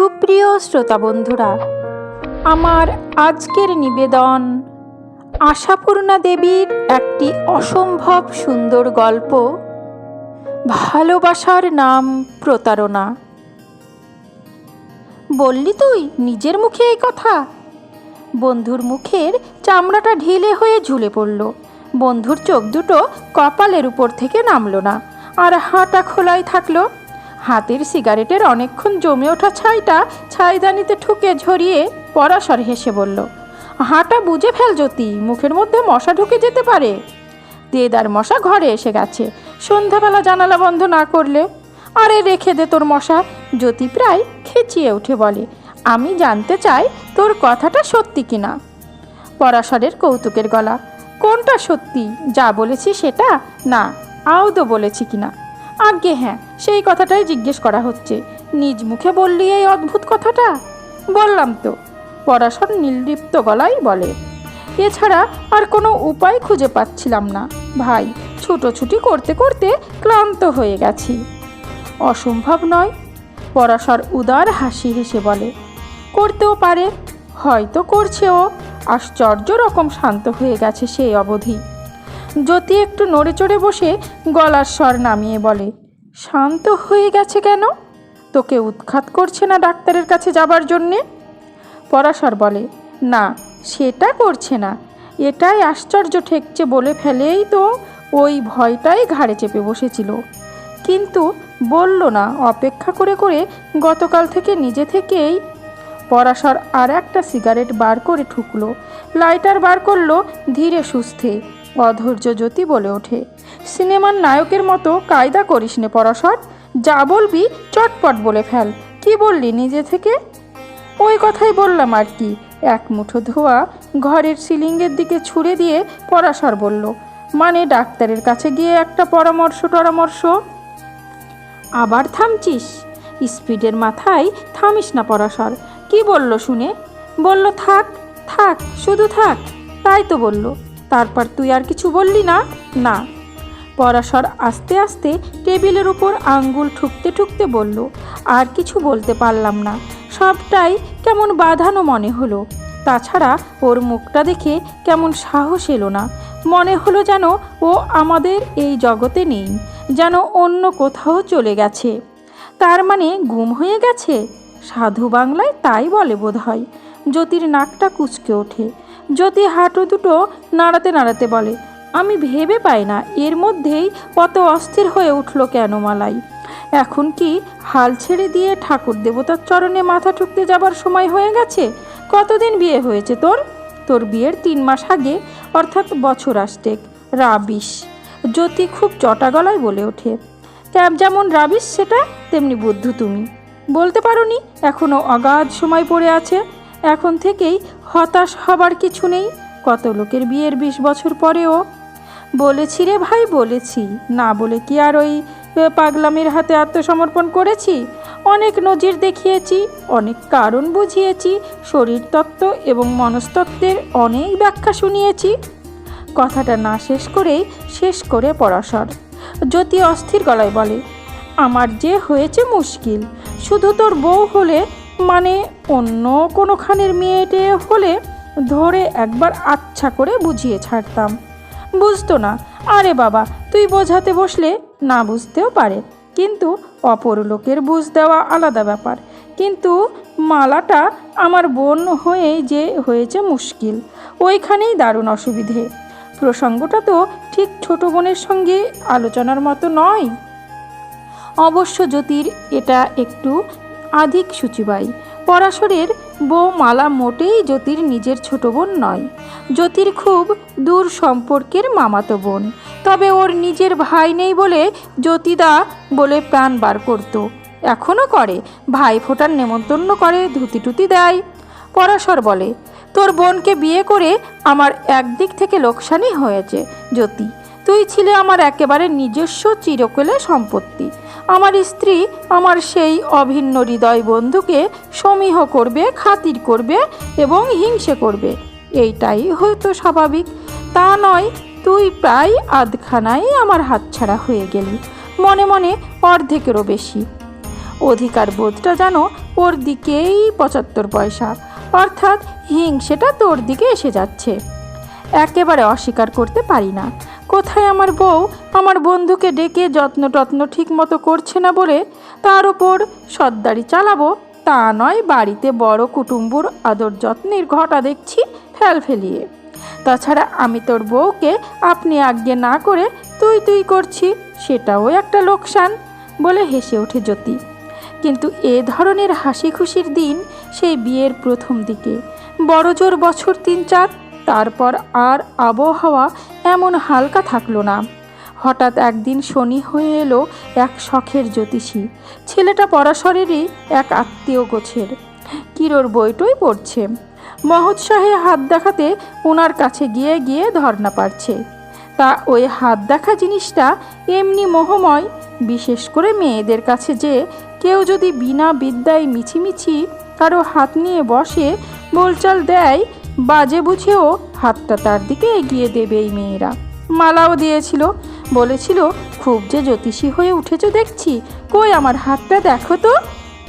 সুপ্রিয় শ্রোতা বন্ধুরা, আমার আজকের নিবেদন আশাপূর্ণা দেবীর একটি অসম্ভব সুন্দর গল্প, ভালোবাসার নাম প্রতারণা। বললি তুই নিজের মুখে এই কথা? বন্ধুর মুখের চামড়াটা ঢিলে হয়ে ঝুলে পড়ল। বন্ধুর চোখ দুটো কপালের উপর থেকে নামলো না, আর হাঁটা খোলাই থাকল। হাতের সিগারেটের অনেকক্ষণ জমে ওঠা ছাইটা ছাইদানিতে ঠুকে ঝরিয়ে পরাশর হেসে বলল, হাঁটা বুঝে ফেল জ্যোতি, মুখের মধ্যে মশা ঢুকে যেতে পারে। দেদার মশা ঘরে এসে গেছে, সন্ধ্যাবেলা জানালা বন্ধ না করলে। আরে রেখে দে তোর মশা, জ্যোতি প্রায় খেচিয়ে উঠে বলে, আমি জানতে চাই তোর কথাটা সত্যি কিনা পরাশরের কৌতুকের গলা, কোনটা সত্যি, যা বলেছি সেটা? না আউদো বলেছি কিনা আজ্ঞে হ্যাঁ সেই কথাটাই জিজ্ঞেস করা হচ্ছে। নিজ মুখে বললি এই অদ্ভুত কথাটা? বললাম তো, পরাশর নির্লিপ্ত গলায় বলে। এছাড়া আর কোনো উপায় খুঁজে পাচ্ছিলাম না। ভাই, ছুটোছুটি করতে করতে ক্লান্ত হয়ে গেছি। অসম্ভব নয়, পরাশর উদার হাসি হেসে বলে। করতেও পারে, হয়তো করছেও। আশ্চর্য রকম শান্ত হয়ে গেছে সেই অবধি। জ্যোতি একটু নড়ে চড়ে বসে গলার স্বর নামিয়ে বলে, শান্ত হয়ে গেছে কেন? তোকে উৎখাত করছে না ডাক্তারের কাছে যাবার জন্যে? পরাশর বলে, না, সেটা করছে না। এটাই আশ্চর্য ঠেকছে বলে ফেলেই তো ওই ভয়টাই ঘাড়ে চেপে বসেছিল। কিন্তু বলল না, অপেক্ষা করে করে গতকাল থেকে নিজে থেকেই পরাশর আর একটা সিগারেট বার করে ঠুকলো। লাইটার বার করল ধীরে সুস্থে। অধৈর্য জ্যোতি বলে ওঠে। সিনেমার নায়কের মতো কায়দা করিস নে পরাশর, যা বলবি চটপট বলে ফেল। কি বললি নিজে থেকে? ওই কথাই বললাম আর কি। এক মুঠো ধোয়া ঘরের সিলিংয়ের দিকে ছুঁড়ে দিয়ে পরাশর বলল মানে ডাক্তারের কাছে গিয়ে একটা পরামর্শ টরামর্শ? আবার থামছিস? স্পিডের মাথায় থামিস না পরাশর। কি বলল শুনে? বলল থাক থাক, শুধু থাক। তাই তো বলল। তারপর তুই আর কিছু বললি না? না। পরাশর আস্তে আস্তে টেবিলের উপর আঙ্গুল ঠুকতে ঠুকতে বলল, আর কিছু বলতে পারলাম না। সবটাই কেমন বাঁধানো মনে হলো। তাছাড়া ওর মুখটা দেখে কেমন সাহস এলো না। মনে হলো যেন ও আমাদের এই জগতে নেই, যেন অন্য কোথাও চলে গেছে। তার মানে গুম হয়ে গেছে? সাধু বাংলায় তাই বলে বোধ হয় জ্যোতির নাকটা কুচকে ওঠে। জ্যোতি হাঁটু দুটো নাড়াতে নাড়াতে বলে, আমি ভেবে পাই না, এর মধ্যেই কত অস্থির হয়ে উঠল কেন মালাই? এখন কি হাল ছেড়ে দিয়ে ঠাকুর দেবতার চরণে মাথা ঠুকতে যাবার সময় হয়ে গেছে? কতদিন বিয়ে হয়েছে তোর? তোর বিয়ের তিন মাস আগে, অর্থাৎ বছর আসটেক রাবিশ। জ্যোতি খুব চটা গলায় বলে ওঠে, ক্যাব যেমন রাবিশ সেটা, তেমনি বুদ্ধ তুমি। বলতে পারোনি এখনও অগাধ সময় পড়ে আছে? এখন থেকেই হতাশ হবার কিছু নেই। কত লোকের বিয়ের বিশ বছর পরেও? বলেছি রে ভাই, বলেছি। না বলে কি আর ওই পাগলামির হাতে আত্মসমর্পণ করেছি? অনেক নজির দেখিয়েছি, অনেক কারণ বুঝিয়েছি শরীরতত্ত্ব এবং মনস্তত্ত্বের অনেক ব্যাখ্যা শুনিয়েছি। কথাটা না শেষ করেই শেষ করে পরাশর। জ্যোতি অস্থির গলায় বলে, আমার যে হয়েছে মুশকিল, শুধু তোর বউ হলে মানে অন্য কোনোখানের মেয়েটে হলে ধরে একবার আচ্ছা করে বুঝিয়ে ছাড়তাম। বুঝতো না। আরে বাবা, তুই বোঝাতে বসলে না বুঝতেও পারে। কিন্তু অপর লোকের বুঝ দেওয়া আলাদা ব্যাপার। কিন্তু মালাটা আমার বোন হয়ে যে হয়েছে মুশকিল। ওইখানেই দারুণ অসুবিধে। প্রসঙ্গটা তো ঠিক ছোট বোনের সঙ্গে আলোচনার মতো নয়। অবশ্য জ্যোতির এটা একটু আধিক সূচিবাই। পরাশরের বউ মালা মোটেই জ্যোতির নিজের ছোট বোন নয়। জ্যোতির খুব দূর সম্পর্কের মামাতো বোন। তবে ওর নিজের ভাই নেই বলে জ্যোতিদা বলে প্রাণ বার করত। এখনও করে, ভাই ফোটার নেমন্তন্ন করে, ধুতি টুতি দেয়। পরাশর বলে, তোর বোনকে বিয়ে করে আমার একদিক থেকে লোকসানই হয়েছে, জ্যোতি। তুই ছিলে আমার একেবারে নিজস্ব চিরকলে সম্পত্তি। আমার স্ত্রী আমার সেই অভিন্ন হৃদয় বন্ধুকে সমীহ করবে, খাতির করবে এবং হিংসে করবে। এইটাই হয়তো স্বাভাবিক। তা নয়, তুই প্রায় আধখানাই আমার হাতছাড়া হয়ে গেলি। মনে মনে অর্ধেকেরও বেশি। অধিকার বোধটা যেন ওর দিকেই পঁচাত্তর পয়সা। অর্থাৎ হিংসেটা তোর দিকে এসে যাচ্ছে। একেবারে অস্বীকার করতে পারি না। কোথায় আমার বউ আমার বন্ধুকে ডেকে যত্ন টত্ন ঠিক মতো করছে না বলে তার ওপর সর্দারি চালাবো। তা নয়, বাড়িতে বড় কুটুম্বুর আদর যত্নের ঘটা দেখছি ফেল ফেলিয়ে। তাছাড়া আমি তোর বউকে আপনি আজ্ঞে না করে তুই তুই করছি, সেটাও একটা লোকসান বলে হেসে ওঠে জ্যোতি। কিন্তু এ ধরনের হাসি খুশির দিন সেই বিয়ের প্রথম দিকে। বড় জোর বছর তিন চার, তারপর আর আবহাওয়া এমন হালকা থাকল না। হঠাৎ একদিন শনি হয়ে এলো এক শখের জ্যোতিষী। ছেলেটা পরাশরেরই এক আত্মীয় গোছের। কিরোর বইটই পড়ছে। মহোৎসাহে হাত দেখাতে ওনার কাছে গিয়ে গিয়ে ধর্না পারছে তা ওই হাত দেখা জিনিসটা এমনি মোহময়, বিশেষ করে মেয়েদের কাছে যে কেউ যদি বিনা বিদ্যায় মিছিমিছি কারও হাত নিয়ে বসে বলচাল দেয় বাজে বুঝেও হাতটা তার দিকে এগিয়ে দেবে এই মেয়েরা। মালাও দিয়েছিল, বলেছিল, খুব যে জ্যোতিষী হয়ে উঠেছ দেখছি, কই আমার হাতটা দেখো তো?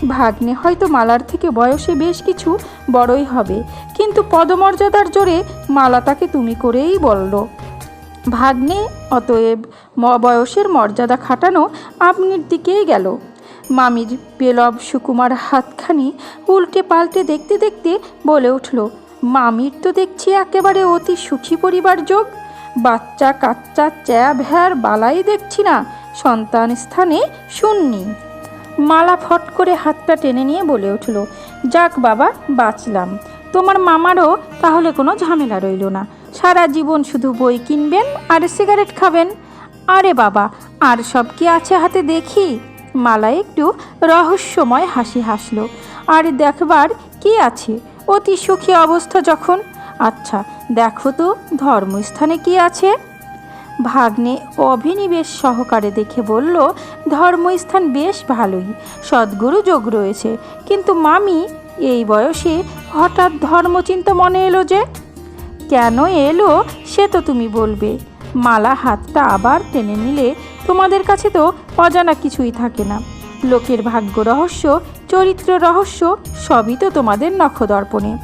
ভাগ্নে হয়তো মালার থেকে বয়সে বেশ কিছু বড়ই হবে, কিন্তু পদমর্যাদার জোরে মালা তাকে তুমি করেই বলল। ভাগ্নে অতএব বয়সের মর্যাদা খাটানো আপনির দিকেই গেল। মামির পেলব সুকুমার হাতখানি উল্টে পাল্টে দেখতে দেখতে বলে উঠল মামির তো দেখছি একেবারে অতি সুখী পরিবার যোগ। বাচ্চা, কাচ্চা চ্যা ভ্যার বালাই দেখছি না। সন্তান স্থানে শুননি মালা ফট করে হাতটা টেনে নিয়ে বলে উঠল, যাক বাবা, বাঁচলাম। তোমার মামারও তাহলে কোনো ঝামেলা রইল না। সারা জীবন শুধু বই কিনবেন আর সিগারেট খাবেন। আরে বাবা, আর সব কি আছে হাতে দেখি? মালা একটু রহস্যময় হাসি হাসলো, আর দেখবার কি আছে? অতি সুখী অবস্থা যখন। আচ্ছা দেখো তো, ধর্মস্থানে কি আছে? ভাগ্নে অভিনিবেশ সহকারে দেখে বলল, ধর্মস্থান বেশ ভালোই, সদ্গুরু যোগ রয়েছে। কিন্তু মামি, এই বয়সে হঠাৎ ধর্মচিন্তা মনে এলো যে, কেন এলো সে তো তুমি বলবে। মালা হাতটা আবার টেনে নিলে তোমাদের কাছে তো অজানা কিছুই থাকে না। লোকের ভাগ্য রহস্য, চরিত্র রহস্য, সবই তো তোমাদের নখদর্পণে।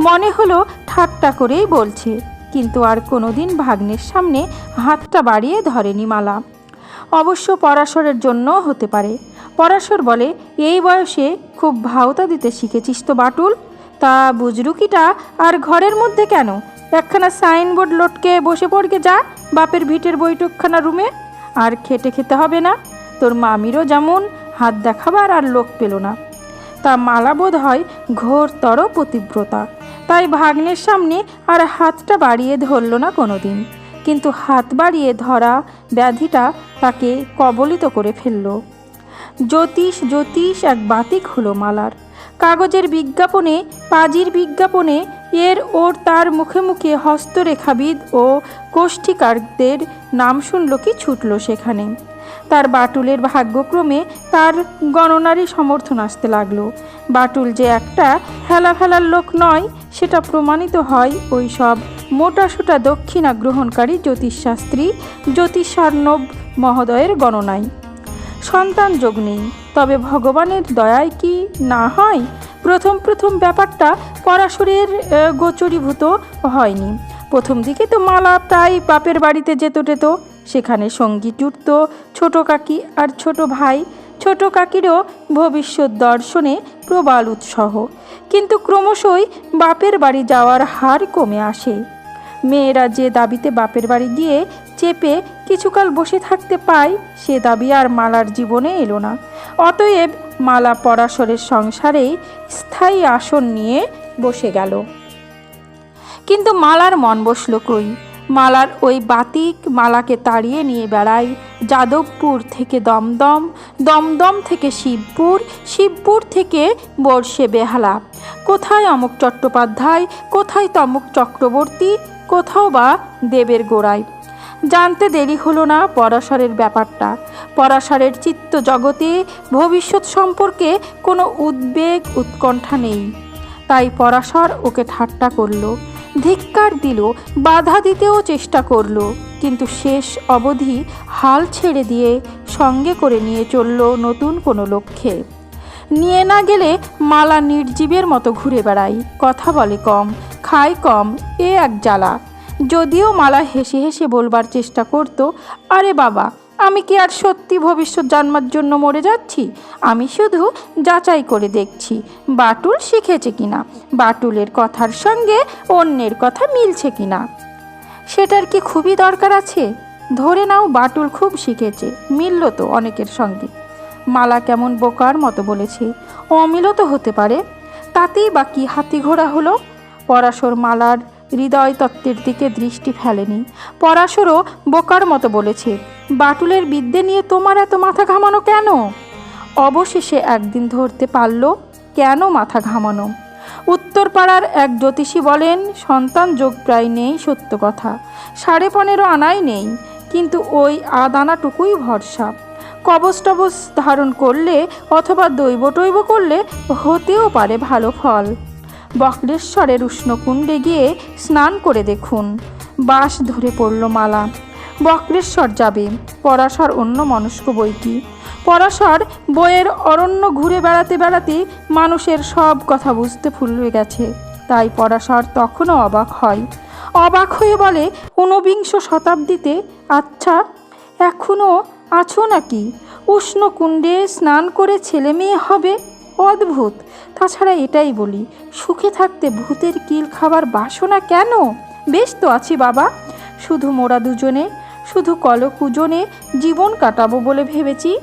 মনে হলো ঠাট্টা করেই বলছে, কিন্তু আর কোনোদিন ভাগ্নের সামনে হাতটা বাড়িয়ে ধরেনি মালা। অবশ্য পরাশরের জন্য হতে পারে। পরাশর বলে, এই বয়সে খুব ভাওতা দিতে শিখেছিস তো বাটুল। তা বুজরুকিটা আর ঘরের মধ্যে কেন? একখানা সাইনবোর্ড লটকে বসে পড়কে যা, বাপের ভিটের বৈঠকখানা রুমে। আর খেটে খেতে হবে না। তোর মামিরও যেমন হাত দেখাবার আর লোক পেল না। তা মালা বোধ হয় ঘোরতর পতিব্রতা তাই ভাগ্নের সামনে আর হাতটা বাড়িয়ে ধরল না কোনোদিন। কিন্তু হাত বাড়িয়ে ধরা ব্যাধিটা তাকে কবলিত করে ফেলল। জ্যোতিষ জ্যোতিষ, এক বাতিক হলো মালার। কাগজের বিজ্ঞাপনে, পাজির বিজ্ঞাপনে এর ওর তার মুখে মুখে হস্তরেখাবিদ ও কোষ্ঠীকারদের নাম শুনল কি ছুটল সেখানে। তার বাটুলের ভাগ্যক্রমে তার গণনারই সমর্থন আসতে লাগল। বাটুল যে একটা হেলা ফেলার লোক নয়, সেটা প্রমাণিত হয় ওই সব মোটাসোটা দক্ষিণা গ্রহণকারী জ্যোতিষশাস্ত্রী জ্যোতিষার্ণব মহোদয়ের গণনায়। সন্তান যোগ নেই। তবে ভগবানের দয়ায় কি না হয়? প্রথম প্রথম ব্যাপারটা পরাশরের গোচরীভূত হয়নি। প্রথম দিকে তো মালা প্রায় বাপের বাড়িতে যেত টেত। সেখানে সঙ্গী জুটত ছোট কাকি আর ছোট ভাই। ছোট কাকিরও ভবিষ্যৎ দর্শনে প্রবাল উৎসাহ। কিন্তু ক্রমশই বাপের বাড়ি যাওয়ার হার কমে আসে। মেয়েরা যে দাবিতে বাপের বাড়ি গিয়ে চেপে কিছুকাল বসে থাকতে পায়, সে দাবি আর মালার জীবনে এলো না। অতএব মালা পরাশরের সংসারেই স্থায়ী আসন নিয়ে বসে গেল। কিন্তু মালার মন বসল কই? মালার ওই বাতিক মালাকে তাড়িয়ে নিয়ে বেড়ায় যাদবপুর থেকে দমদম দমদম থেকে শিবপুর শিবপুর থেকে বর্ষে বেহালা। কোথায় অমুক চট্টোপাধ্যায়, কোথায় তমুক চক্রবর্তী, কোথাও বা দেবের গোড়ায়। জানতে দেরি হলো না পরাশরের ব্যাপারটা। পরাশরের চিত্ত জগতে ভবিষ্যৎ সম্পর্কে কোনো উদ্বেগ, উৎকণ্ঠা নেই। তাই পরাশর ওকে ঠাট্টা করল, ধিক্কার দিল, বাধা দিতেও চেষ্টা করল, কিন্তু শেষ অবধি হাল ছেড়ে দিয়ে সঙ্গে করে নিয়ে চলল নতুন কোনো লক্ষ্যে। নিয়ে না গেলে মালা নির্জীবের মতো ঘুরে বেড়ায়, কথা বলে কম, খায় কম, এ এক জ্বালা। যদিও মালা হেসে হেসে বলবার চেষ্টা করতো, আরে বাবা, আমি কি আর সত্যি ভবিষ্যৎ জন্মার জন্য মরে যাচ্ছি? আমি শুধু যাচাই করে দেখছি, বাটুল শিখেছে কিনা? বাটুলের কথার সঙ্গে অন্যের কথা মিলছে কিনা? সেটার কি খুবই দরকার আছে? ধরে নাও বাটুল খুব শিখেছে, মিলল তো অনেকের সঙ্গে। মালা কেমন বোকার মতো বলেছে, অমিলও তো হতে পারে। তাতেই বা কি হাতি ঘোড়া হলো? পরাশর মালার হৃদয় তত্ত্বের দিকে দৃষ্টি ফেলেনি। পরাশরও বোকার মতো বলেছে, বাটুলের বিদ্যে নিয়ে তোমার এত মাথা ঘামানো কেন? অবশেষে একদিন ধরতে পারল, কেন মাথা ঘামানো? উত্তরপাড়ার এক জ্যোতিষী বলেন, সন্তান যোগ প্রায় নেই, সত্য কথা। সাড়ে পনেরো আনাই নেই, কিন্তু ওই আদানাটুকুই ভরসা। কবচ টবচ ধারণ করলে অথবা দৈব টৈব করলে হতেও পারে ভালো ফল। বক্রেশ্বরের উষ্ণকুণ্ডে গিয়ে স্নান করে দেখুন। বাস ধরে পড়ল মালা। বক্রেশ্বর যাবে, পরাশর অন্য মনস্ক বইটি। পরাশর বইয়ের অরণ্য ঘুরে বেড়াতে বেড়াতে মানুষের সব কথা বুঝতে ভুলে গেছে। তাই পরাশর তখনও অবাক হয়। অবাক হয়ে বলে, ঊনবিংশ শতাব্দীতে? আচ্ছা এখনও আছো নাকি? উষ্ণ কুণ্ডে স্নান করে ছেলে মেয়ে হবে? অদ্ভুত। তাছাড়া এটাই বলি, সুখে থাকতে ভূতের কিল খাবার বাসনা কেন? বেশ তো আছি বাবা। শুধু মোরা দুজনে, শুধু কলকুজনে জীবন কাটাবো বলে ভেবেছি।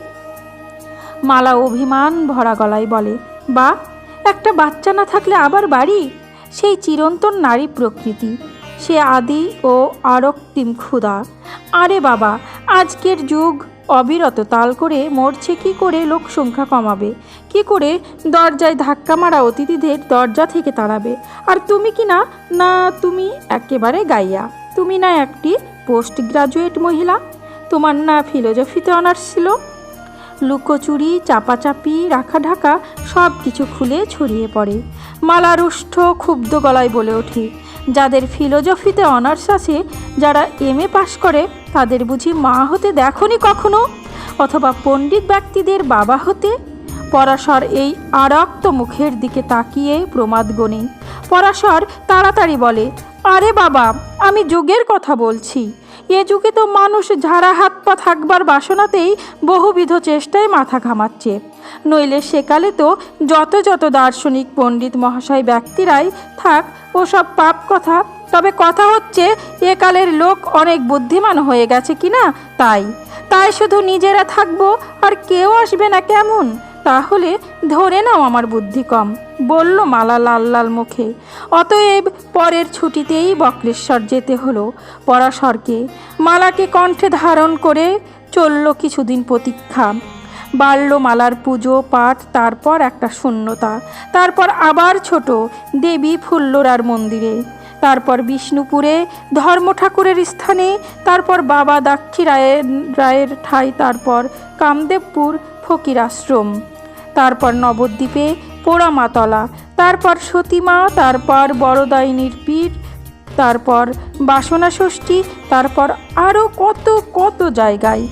মালা অভিমান ভরা গলায় বলে, বা, একটা বাচ্চা না থাকলে আবার বাড়ি? সেই চিরন্তন নারী প্রকৃতি, সে আদি ও আরক্তিম ক্ষুধা। আরে বাবা, আজকের যুগ অবিরত তাল করে মরছে, কি করে লোক সংখ্যা কমাবে? কি করে দরজায় ধাক্কা মারা অতিথিদের দরজা থেকে তাড়াবে? আর তুমি কি না? না, তুমি একেবারে গাইয়া। তুমি না একটি পোস্ট গ্রাজুয়েট মহিলা? তোমার না ফিলোজফিতে অনার্স ছিল? লুকোচুরি, চাপাচাপি রাখা ঢাকা সব কিছু খুলে ছড়িয়ে পড়ে। মালা রুষ্ট ক্ষুব্ধ গলায় বলে ওঠে, যাদের ফিলোজফিতে অনার্স আছে, যারা এম এ পাশ করে, তাদের বুঝি মা হতে দেখনি কখনো? অথবা পণ্ডিত ব্যক্তিদের বাবা হতে? পরাশর এই আরক্ত মুখের দিকে তাকিয়ে প্রমাদ গণে পরাশর তাড়াতাড়ি বলে, আরে বাবা, আমি যুগের কথা বলছি। এ যুগে তো মানুষ ঝাড়া হাত পা থাকবার বাসনাতেই বহুবিধ চেষ্টায় মাথা ঘামাচ্ছে। নইলে সেকালে তো যত যত দার্শনিক, পণ্ডিত, মহাশয় ব্যক্তিরাই থাক, ওসব পাপ কথা। তবে কথা হচ্ছে, একালের লোক অনেক বুদ্ধিমান হয়ে গেছে কিনা? তাই। তাই শুধু নিজেরা থাকব, আর কেউ আসবে না কেমন? তাহলে ধরে নাও আমার বুদ্ধি কম, বলল মালা লাল লাল মুখে। অতএব পরের ছুটিতেই বক্রেশ্বর যেতে হলো। পরাশরকে মালাকে কণ্ঠে ধারণ করে চলল কিছুদিন প্রতীক্ষা। বাড়ল মালার পুজো, পাঠ, তারপর একটা শূন্যতা। তারপর আবার ছোট দেবী ফুল্লরার মন্দিরে। তারপর বিষ্ণুপুরে ধর্ম ঠাকুরের স্থানে, তারপর বাবা দাক্ষী রায়ের রায়ের ঠাই, তারপর কামদেবপুর ফকির আশ্রম। তারপর নবদ্বীপে পোড়ামাতলা, তারপর সতীমা, তারপর বড়দাইনীর পীর তারপর বাসনা ষষ্ঠী তারপর আরও কত কত জায়গায়।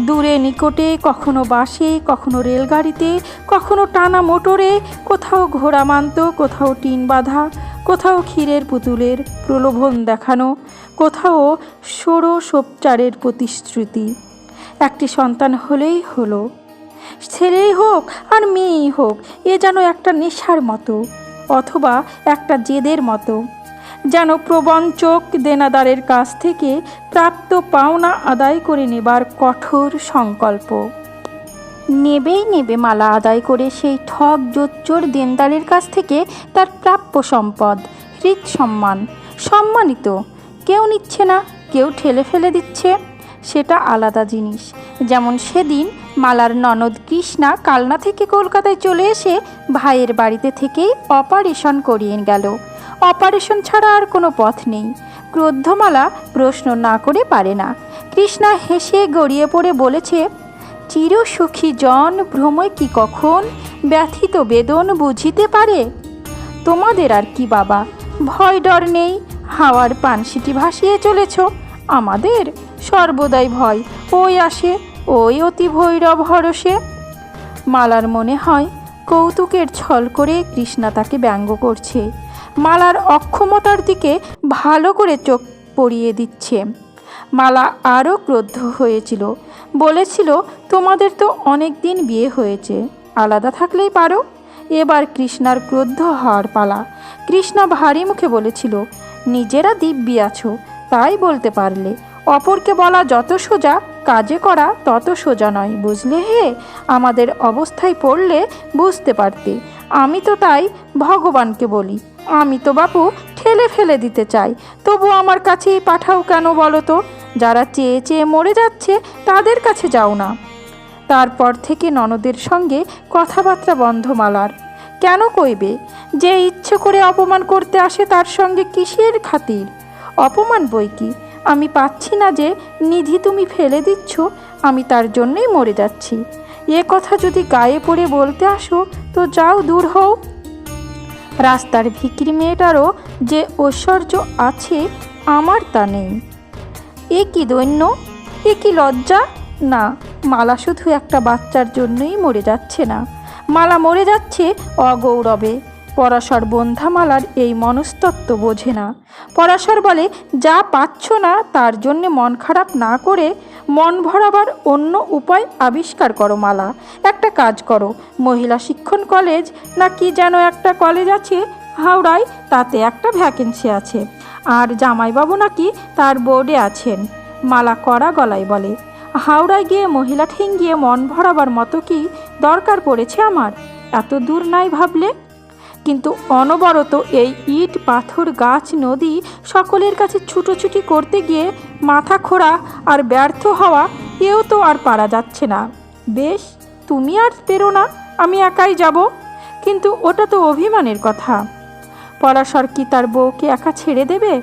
দূরে নিকটে, কখনো বাসে, কখনো রেলগাড়িতে, কখনো টানা মোটরে, কোথাও ঘোড়া মানত, কোথাও টিন বাঁধা, কোথাও ক্ষীরের পুতুলের প্রলোভন দেখানো, কোথাও ষোড়শোপচারের প্রতিশ্রুতি। একটি সন্তান হলেই হলো ছেলেই হোক আর মেয়েই হোক, এ যেন একটা নেশার মতো, অথবা একটা জেদের মতো। যেন প্রবঞ্চক দেনাদারের কাছ থেকে প্রাপ্ত পাওনা আদায় করে নেবার কঠোর সংকল্প। নেবেই নেবে মালা আদায় করে সেই ঠক জোচ্চোর দেনদারের কাছ থেকে তার প্রাপ্য সম্পদ, হৃদ সম্মান, সম্মানিত। কেউ নিচ্ছে না, কেউ ঠেলে ফেলে দিচ্ছে, সেটা আলাদা জিনিস। যেমন সেদিন মালার ননদ কৃষ্ণা কালনা থেকে কলকাতায় চলে এসে ভাইয়ের বাড়িতে থেকেই অপারেশন করিয়ে গেল। অপারেশন ছাড়া আর কোনো পথ নেই। ক্রোদ্ধমালা প্রশ্ন না করে পারে না। কৃষ্ণা হেসে গড়িয়ে পড়ে বলেছে চিরসুখী জন, ভ্রময় কি কখন? ব্যথিত বেদন বুঝিতে পারে? তোমাদের আর কি বাবা? ভয় ডর নেই। হাওয়ার পানসিটি ভাসিয়ে চলেছ। আমাদের সর্বদাই ভয়। ওই আসে ওই অতি ভৈরব হরসে মালার মনে হয়, কৌতুকের ছল করে কৃষ্ণা তাকে ব্যঙ্গ করছে। মালার অক্ষমতার দিকে ভালো করে চোখ পড়িয়ে দিচ্ছে। মালা আরও ক্রুদ্ধ হয়েছিল। বলেছিল, তোমাদের তো অনেক দিন বিয়ে হয়েছে, আলাদা থাকলেই পারো। এবার কৃষ্ণার ক্রুদ্ধ হওয়ার পালা। কৃষ্ণা ভারী মুখে বলেছিল, নিজেরা দিব্যি আছো, তাই বলতে পারলে। অপরকে বলা যত সোজা কাজে করা তত সোজা নয়, বুঝলে হে? আমাদের অবস্থায় পড়লে বুঝতে পারতে। আমি তো তাই ভগবানকে বলি। আমি তো বাপু ঠেলে ফেলে দিতে চাই। তবু আমার কাছেই পাঠাও কেন বলো তো? যারা চেয়ে চেয়ে মরে যাচ্ছে, তাদের কাছে যাও না। তারপর থেকে ননদের সঙ্গে কথাবার্তা বন্ধ মালার কেন কইবে? যে ইচ্ছে করে অপমান করতে আসে তার সঙ্গে কিসের খাতির? অপমান বই কি? আমি পাচ্ছি না যে নিধি তুমি ফেলে দিচ্ছ, আমি তার জন্যই মরে যাচ্ছি। এ কথা যদি গায়ে পড়ে বলতে আসো, তো যাও দূর হও। রাস্তার ভিকিরি মেয়েটারও যে ঐশ্বর্য আছে, আমার তা নেই। এ কি দৈন্য? এ কি লজ্জা? না, মালা শুধু একটা বাচ্চার জন্যই মরে যাচ্ছে না। মালা মরে যাচ্ছে অগৌরবে। পরাশর বন্ধামালার এই মনস্তত্ত্ব বোঝে না। পরাশর বলে, যা পাচ্ছ না, তার জন্যে মন খারাপ না করে মন ভরাবার অন্য উপায় আবিষ্কার করো মালা। একটা কাজ করো, মহিলা শিক্ষণ কলেজ না কি যেন একটা কলেজ আছে, হাওড়ায় তাতে একটা ভ্যাকেন্সি আছে। আর জামাইবাবু নাকি তার বোর্ডে আছেন? মালা কড়া গলায় বলে, হাওড়ায় গিয়ে মহিলা ঠেঙ্গিয়ে মন ভরাবার মতো কি দরকার পড়েছে আমার? এত দূর নাই ভাবলে? কিন্তু অনবরত এই ইট, পাথর, গাছ, নদী সকলের কাছে ছুটোছুটি করতে গিয়ে মাথা খোঁড়া আর ব্যর্থ হওয়া এও তো আর পারা যাচ্ছে না। বেশ, তুমি আর পেরো না, আমি একাই যাব। কিন্তু ওটা তো অভিমানের কথা। পরাশর কি তার বউকে একা ছেড়ে দেবে?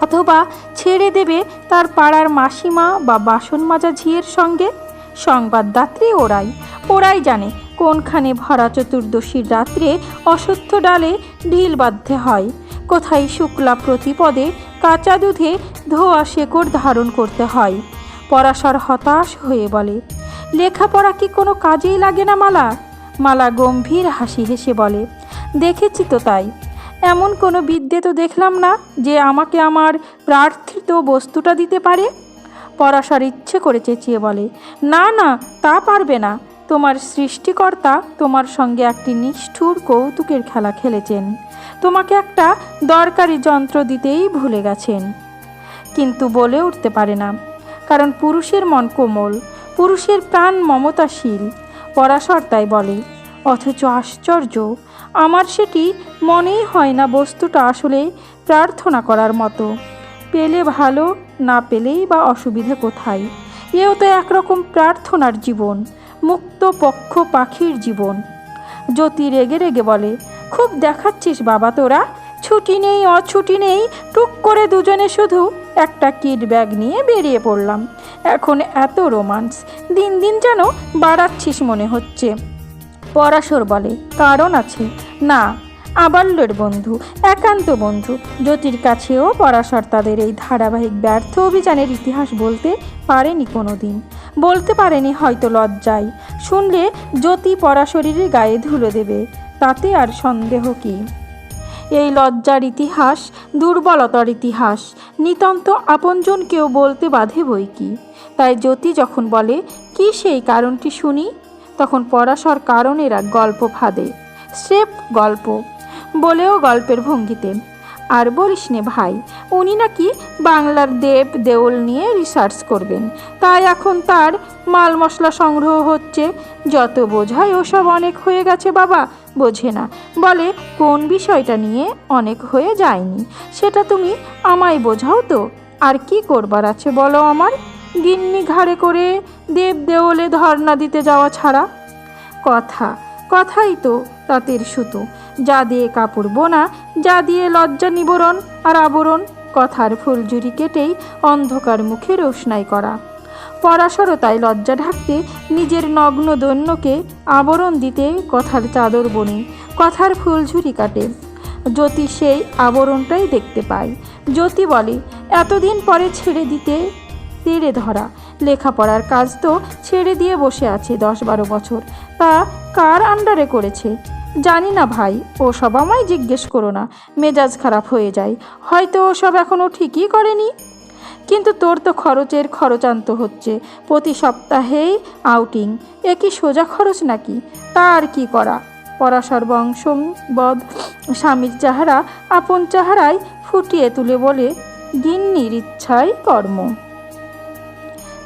অথবা ছেড়ে দেবে তার পাড়ার মাসিমা বা বাসন মাজা ঝিয়ের সঙ্গে? সংবাদদাত্রী ওরাই। ওরাই জানে কোনখানে ভরা চতুর্দশীর রাত্রে অসত্য ডালে ঢিল বাঁধতে হয়। কোথায় শুক্লা প্রতিপদে কাঁচা দুধে ধোয়া শেকড় ধারণ করতে হয়। পরাশর হতাশ হয়ে বলে, লেখাপড়া কি কোনো কাজেই লাগে না, মালা? মালা গম্ভীর হাসি হেসে বলে, দেখেছি তো তাই। এমন কোনো বিদ্যে তো দেখলাম না যে আমাকে আমার প্রার্থিত বস্তুটা দিতে পারে? পরাশর ইচ্ছে করে চেঁচিয়ে বলে, না না, তা পারবে না। তোমার সৃষ্টিকর্তা তোমার সঙ্গে একটি নিষ্ঠুর কৌতুকের খেলা খেলেছেন। তোমাকে একটা দরকারি যন্ত্র দিতেই ভুলে গেছেন। কিন্তু বলে উঠতে পারে না। কারণ পুরুষের মন কোমল, পুরুষের প্রাণ মমতাশীল। পরাশর তাই বলে, অথচ আশ্চর্য, আমার সেটি মনেই হয় না বস্তুটা আসলে প্রার্থনা করার মতো। পেলে ভালো, না পেলেই বা অসুবিধে কোথায়? এও তো একরকম প্রার্থনার জীবন, মুক্ত পক্ষ পাখির জীবন। জ্যোতি রেগে রেগে বলে, খুব দেখাচ্ছিস বাবা তোরা, ছুটি নেই, অছুটি নেই, টুক করে দুজনে শুধু একটা কিট ব্যাগ নিয়ে বেরিয়ে পড়লাম। এখন এত রোমান্স, দিন দিন যেন বাড়াচ্ছিস মনে হচ্ছে। পরাশর বলে, কারণ আছে। না আবাল্যের বন্ধু, একান্ত বন্ধু। জ্যোতির কাছেও পরাশর তাদের এই ধারাবাহিক ব্যর্থ অভিযানের ইতিহাস বলতে পারেনি কোনো দিন বলতে পারেনি হয়তো লজ্জায়। শুনলে জ্যোতি পরাশরীর গায়ে ধুলো দেবে, তাতে আর সন্দেহ কী? এই লজ্জার ইতিহাস, দুর্বলতার ইতিহাস, নিতান্ত আপনজনকেও বলতে বাধে বই কি? তাই জ্যোতি যখন বলে, কি সেই কারণটি শুনি? তখন পরাশর কারণের গল্প ফাঁদে। স্রেফ গল্প। বলেও গল্পের ভঙ্গিতে। আর বলিস নে ভাই, উনি নাকি বাংলার দেব দেউল নিয়ে রিসার্চ করবেন। তাই এখন তার মাল মশলা সংগ্রহ হচ্ছে। যত বোঝায় ওসব অনেক হয়ে গেছে বাবা, বোঝে না। বলে, কোন বিষয়টা নিয়ে অনেক হয়ে যায়নি? সেটা তুমি আমায় বোঝাও তো। আর কি করবার আছে বলো আমার? গিন্নি ঘাড়ে করে দেব দেওলে ধর্ণা দিতে যাওয়া ছাড়া। কথা, কথাই তো তাঁতের সুতো। যা দিয়ে কাপড় বোনা, যা দিয়ে লজ্জা নিবরণ আর আবরণ, কথার ফুলঝুরি কেটেই অন্ধকার মুখে রোশনাই করা। পরাশরতায় লজ্জা ঢাকতে নিজের নগ্ন দৈন্যকে আবরণ দিতে কথার চাদর বনে, কথার ফুলঝুরি কাটে। জ্যোতি সেই আবরণটাই দেখতে পায়। জ্যোতি বলে, এতদিন পরে ছেড়ে দিতে তেড়ে ধরা। লেখাপড়ার কাজ তো ছেড়ে দিয়ে বসে আছে দশ বারো বছর। তা কার আন্ডারে করেছে? জানি না ভাই ও সব আমায় জিজ্ঞেস করো না, মেজাজ খারাপ হয়ে যায়। হয়তো ও সব এখনও ঠিকই করেনি। কিন্তু তোর তো খরচের খরচান্ত হচ্ছে, প্রতি সপ্তাহেই আউটিং এ কি সোজা খরচ নাকি? তা আর কি করা? পরাশর বংশবদ স্বামীর চাহারা, আপন চাহারায় ফুটিয়ে তুলে বলে, গিন্নির ইচ্ছাই কর্ম।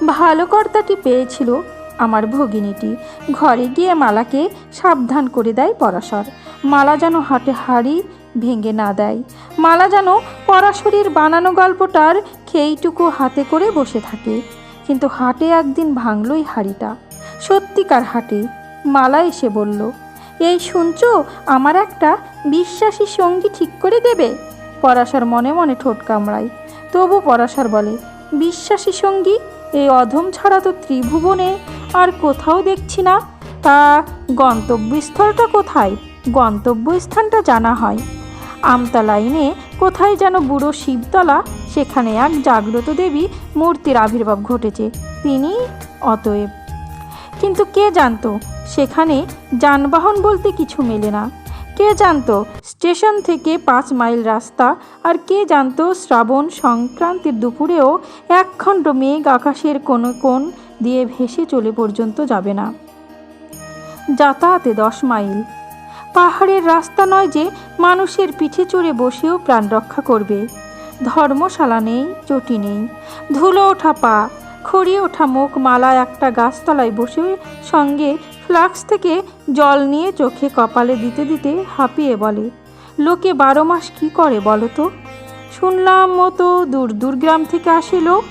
ভালো কর্তাটি পেয়েছিল আমার ভগিনীটি। ঘরে গিয়ে মালাকে সাবধান করে দেয় পরাশর। মালা যেন হাটে হাড়ি ভেঙে না দেয়। মালা যেন পরাশরীর বানানো গল্পটার খেইটুকু হাতে করে বসে থাকে। কিন্তু হাটে একদিন ভাঙলই হাড়িটা। সত্যিকার হাটে, মালা এসে বলল, এই শুনছো, আমার একটা বিশ্বাসী সঙ্গী ঠিক করে দেবে? পরাশর মনে মনে ঠোঁট কামড়ায়। তবু পরাশর বলে, বিশ্বাসী সঙ্গী, এই অধম ছাড়া তো ত্রিভুবনে আর কোথাও দেখছি না। তা গন্তব্যস্থলটা কোথায়? গন্তব্যস্থানটা জানা হয়। আমতা লাইনে কোথায় যেন বুড়ো শিবতলা, সেখানে এক জাগ্রত দেবী মূর্তির আবির্ভাব ঘটেছে। তিনি অতএব। কিন্তু কে জানতো? সেখানে যানবাহন বলতে কিছু মেলে না। কে জানতো স্টেশন থেকে পাঁচ মাইল রাস্তা আর কে জানত শ্রাবণ সংক্রান্তির দুপুরেও একখণ্ড মেঘ আকাশের কোনো কোণ দিয়ে ভেসে চলে পর্যন্ত যাবে না। যাতায়াতে দশ মাইল। পাহাড়ের রাস্তা নয় যে মানুষের পিঠে চড়ে বসেও প্রাণ রক্ষা করবে। ধর্মশালা নেই, চটি নেই। ধুলো ওঠা পা খড়িয়ে ওঠা মুখ, মালা একটা গাছতলায় বসে সঙ্গে ফ্লাক্স থেকে জল নিয়ে চোখে কপালে দিতে দিতে হাঁপিয়ে বলে। লোকে বারো মাস কি করে বলো তো? শুনলাম মতো দূর দূর গ্রাম থেকে আসে লোক।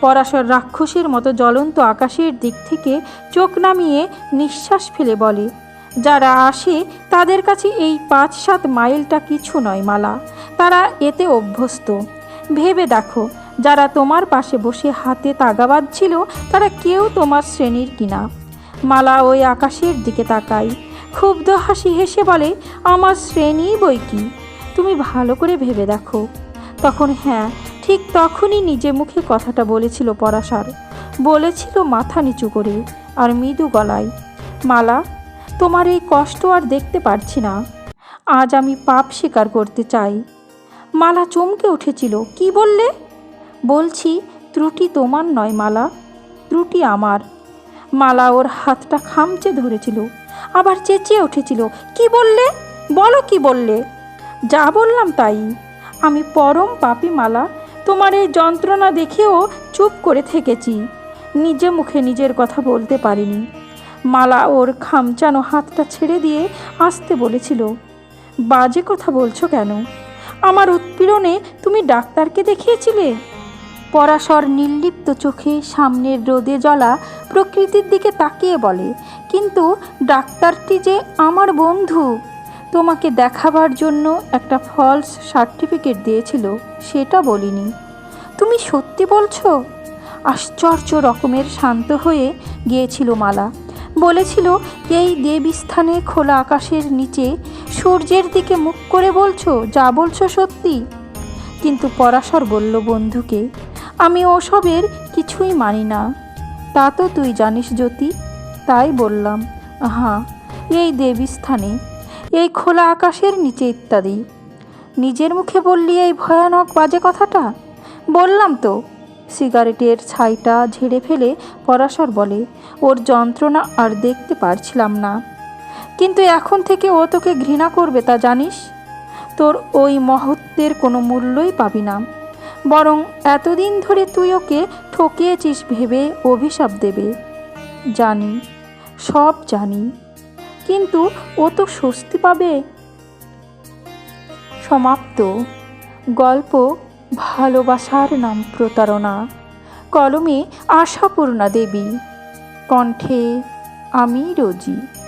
পরাশর রাক্ষসের মতো জ্বলন্ত আকাশের দিক থেকে চোখ নামিয়ে নিঃশ্বাস ফেলে বলে, যারা আসে তাদের কাছে এই পাঁচ সাত মাইলটা কিছু নয় মালা। তারা এতে অভ্যস্ত। ভেবে দেখো, যারা তোমার পাশে বসে হাতে তাগা বাঁধছিল, তারা কেউ তোমার শ্রেণির কিনা। মালা ওই আকাশের দিকে তাকায়। ক্ষুব্ধ হাসি হেসে বলে, আমার শ্রেণি বই কি? তুমি ভালো করে ভেবে দেখো। তখন হ্যাঁ ঠিক তখনই নিজে মুখে কথাটা বলেছিল পরাশর। বলেছিল মাথা নিচু করে আর মৃদু গলায়, মালা, তোমার এই কষ্ট আর দেখতে পারছি না। আজ আমি পাপ স্বীকার করতে চাই। মালা চমকে উঠেছিল, কি বললে? বলছি, ত্রুটি তোমার নয় মালা, ত্রুটি আমার। মালা ওর হাতটা খামচে ধরেছিল আবার চেঁচিয়ে উঠেছিল, কি বললে? বলো কি বললে? যা বললাম তাই। আমি পরম পাপি মালা, তোমার এই যন্ত্রণা দেখেও চুপ করে থেকেছি। নিজে মুখে নিজের কথা বলতে পারিনি। মালা ওর খামচানো হাতটা ছেড়ে দিয়ে আসতে বলেছিল, বাজে কথা বলছো কেন? আমার উৎপীড়নে তুমি ডাক্তারকে দেখিয়েছিলে? পরাশর নির্লিপ্ত চোখে সামনের রোদে জ্বলা প্রকৃতির দিকে তাকিয়ে বলে, কিন্তু ডাক্তারটি যে আমার বন্ধু। তোমাকে দেখাবার জন্য একটা ফলস সার্টিফিকেট দিয়েছিল, সেটা বলিনি। তুমি সত্যি বলছো? আশ্চর্য রকমের শান্ত হয়ে গিয়েছিল মালা। বলেছিল, এই দেবীস্থানে খোলা আকাশের নিচে সূর্যের দিকে মুখ করে বলছো, যা বলছো সত্যি? কিন্তু পরাশর বলল, বন্ধুকে আমি ওসবের কিছুই মানি না। তা তো তুই জানিস জ্যোতি, তাই বললাম হ্যাঁ এই দেবীস্থানে, এই খোলা আকাশের নিচে ইত্যাদি। নিজের মুখে বললি এই ভয়ানক বাজে কথাটা? বললাম তো, সিগারেটের ছাইটা ঝেড়ে ফেলে পরাশর বলে, ওর যন্ত্রণা আর দেখতে পারছিলাম না। কিন্তু এখন থেকে ও তোকে ঘৃণা করবে তা জানিস? তোর ওই মহত্বের কোনো মূল্যই পাবি না। বরং এতদিন ধরে তুই ওকে ঠকিয়েছিস ভেবে অভিশাপ দেবে। জানি, সব জানি। কিন্তু ও তো স্বস্তি পাবে। সমাপ্ত। গল্প ভালোবাসার নাম প্রতারণা। কলমে আশাপূর্ণা দেবী। কণ্ঠে, আমি রোজি।